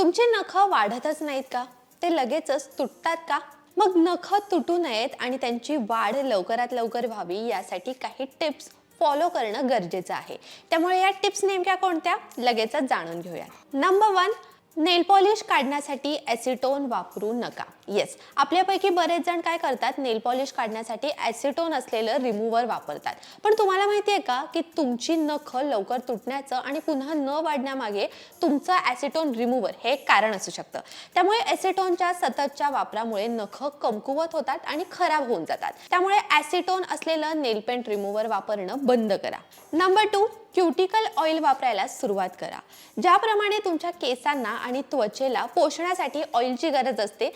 तुमचे नख वाढतच नाहीत का? ते लगेचच तुटतात का? मग नख तुटू नयेत आणि त्यांची वाढ लवकरात लवकर व्हावी यासाठी काही टिप्स फॉलो करणं गरजेचं आहे. त्यामुळे या टिप्स नेमक्या कोणत्या? लगेचच जाणून घेऊया नंबर वन नेल पॉलिश काढण्यासाठी ॲसिटोन वापरू नका. येस आपल्यापैकी बरेच जण काय करतात? नेल पॉलिश काढण्यासाठी ॲसिटोन असलेलं रिमूव्हर वापरतात. पण तुम्हाला माहिती आहे का की तुमची नख लवकर तुटण्याचं आणि पुन्हा न वाढण्यामागे तुमचं ॲसिटोन रिमूव्हर हे एक कारण असू शकतं. त्यामुळे ॲसिटोनच्या सततच्या वापरामुळे नख कमकुवत होतात आणि खराब होऊन जातात. त्यामुळे ॲसिटोन असलेलं नेल पेंट रिमूव्हर वापरणं बंद करा. नंबर टू क्युटिकल ऑइल वापरायला सुरुवात करा. ज्याप्रमाणे तुमच्या केसांना आणि त्वचेला पोषण्यासाठी ऑइलची गरज असते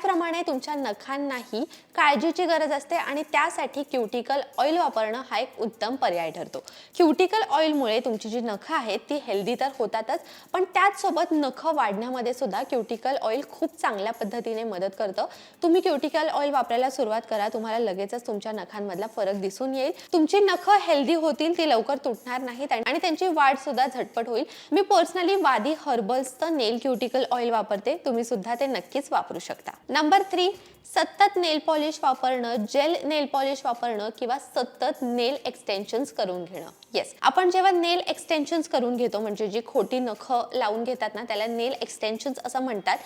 त्याचप्रमाणे तुमच्या नखांनाही काळजीची गरज असते आणि त्यासाठी क्युटिकल ऑइल वापरणं हा एक उत्तम पर्याय ठरतो. क्युटिकल ऑइलमुळे तुमची जी नखं आहेत ती हेल्दी तर होतातच पण त्याचसोबत नखं वाढण्यामध्ये सुद्धा क्युटिकल ऑइल खूप चांगल्या पद्धतीने मदत करतं. तुम्ही क्युटिकल ऑइल वापरायला सुरुवात करा तुम्हाला लगेचच तुमच्या नखांमधला फरक दिसून येईल. तुमची नखं हेल्दी होतील ती लवकर तुटणार नाहीत आणि त्यांची वाढ सुद्धा झटपट होईल. मी पर्सनली वादी हर्बल्सचं नेल क्युटिकल ऑइल वापरते तुम्ही सुद्धा ते नक्कीच वापरू शकता. नंबर थ्री सतत नेल पॉलिश वापरणं जेल नेल पॉलिश वापरणं किंवा सतत नेल एक्सटेन्शन्स करून घेणं. येस आपण जेव्हा नेल एक्सटेन्शन्स करून घेतो म्हणजे जी खोटी नखं लावून घेतात ना त्याला नेल एक्सटेन्शन्स असं म्हणतात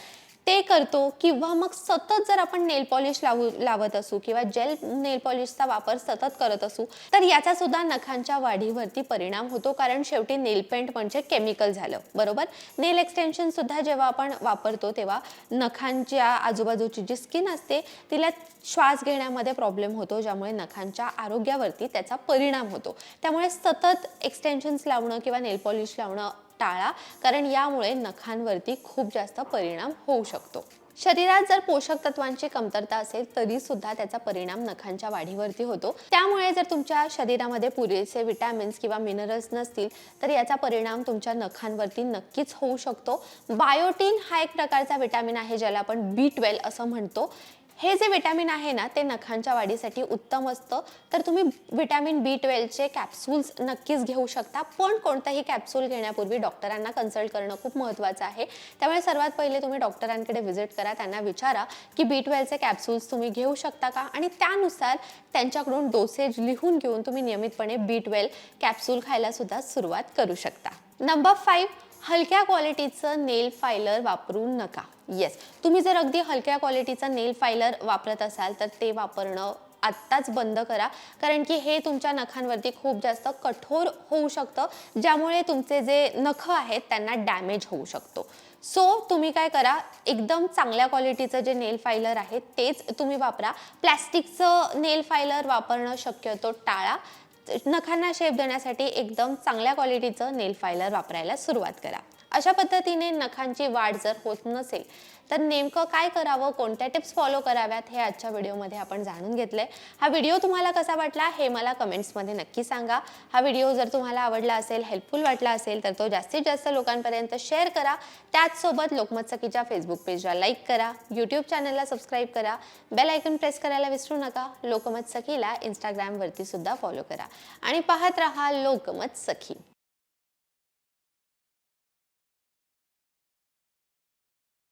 ते करतो किंवा मग सतत जर आपण नेल पॉलिश लावू लावत असू किंवा जेल नेल पॉलिशचा वापर सतत करत असू तर याचा सुद्धा नखांच्या वाढीवरती परिणाम होतो. कारण शेवटी नेल पेंट म्हणजे केमिकल झालं. बरोबर? नेल एक्सटेन्शन सुद्धा जेव्हा आपण वापरतो तेव्हा नखांच्या आजूबाजूची जी स्किन असते तिला श्वास घेण्यामध्ये प्रॉब्लेम होतो ज्यामुळे नखांच्या आरोग्यावरती त्याचा परिणाम होतो. त्यामुळे सतत एक्सटेन्शन्स लावणं किंवा नेल पॉलिश लावणं टाळा कारण यामुळे नखांवरती खूप जास्त परिणाम होऊ शकतो. शरीरात जर पोषक तत्वांची कमतरता असेल तरी सुद्धा त्याचा परिणाम नखांच्या वाढीवरती होतो. त्यामुळे जर तुमच्या शरीरामध्ये पुरेसे विटॅमिन्स किंवा मिनरल्स नसतील तर याचा परिणाम तुमच्या नखांवरती नक्कीच होऊ शकतो. बायोटीन हा एक प्रकारचा विटॅमिन आहे ज्याला आपण बी ट्वेल्व असं म्हणतो. हे जे विटॅमिन आहे ना ते नखांच्या वाढीसाठी उत्तम असतं. तर तुम्ही विटॅमिन बी ट्वेल्वचे कॅप्सूल्स नक्कीच घेऊ शकता. पण कोणताही कॅप्सूल घेण्यापूर्वी डॉक्टरांना कन्सल्ट करणं खूप महत्त्वाचं आहे. त्यामुळे सर्वात पहिले तुम्ही डॉक्टरांकडे व्हिजिट करा त्यांना विचारा की बी ट्वेल्वचे कॅप्सूल्स तुम्ही घेऊ शकता का? आणि त्यानुसार त्यांच्याकडून डोसेज लिहून घेऊन तुम्ही नियमितपणे बी ट्वेल्व कॅप्सूल खायलासुद्धा सुरुवात करू शकता. नंबर फाईव्ह हलक्या क्वालिटीचं नेल फायलर वापरू नका. येस तुम्ही जर अगदी हलक्या क्वालिटीचं नेल फायलर वापरत असाल तर ते वापरणं आत्ताच बंद करा. कारण की हे तुमच्या नखांवरती खूप जास्त कठोर होऊ शकतं ज्यामुळे तुमचे जे नखं आहेत त्यांना डॅमेज होऊ शकतो. सो तुम्ही काय करा एकदम चांगल्या क्वालिटीचं जे नेल फायलर आहे तेच तुम्ही वापरा. प्लॅस्टिकचं नेल फायलर वापरणं शक्यतो टाळा. नखांना शेप देण्यासाठी एकदम चांगल्या क्वालिटीचं नेल फायलर वापरायला सुरुवात करा. अशा पद्धतीने नखांची वाढ जर होत नसेल तर नेमकं काय करावं कोणत्या टिप्स फॉलो कराव्यात हे आजच्या व्हिडिओमध्ये आपण जाणून घेतलंय. हा व्हिडिओ तुम्हाला कसा वाटला हे मला कमेंट्समध्ये नक्की सांगा. हा व्हिडिओ जर तुम्हाला आवडला असेल हेल्पफुल वाटला असेल तर तो जास्तीत जास्त लोकांपर्यंत शेअर करा. त्याचसोबत लोकमत सखीच्या फेसबुक पेजला लाईक करा. यूट्यूब चॅनलला सबस्क्राईब करा. बेल आयकन प्रेस करायला विसरू नका. लोकमत सखीला इंस्टाग्रामवरती सुद्धा फॉलो करा. आणि पाहत रहा लोकमत सखी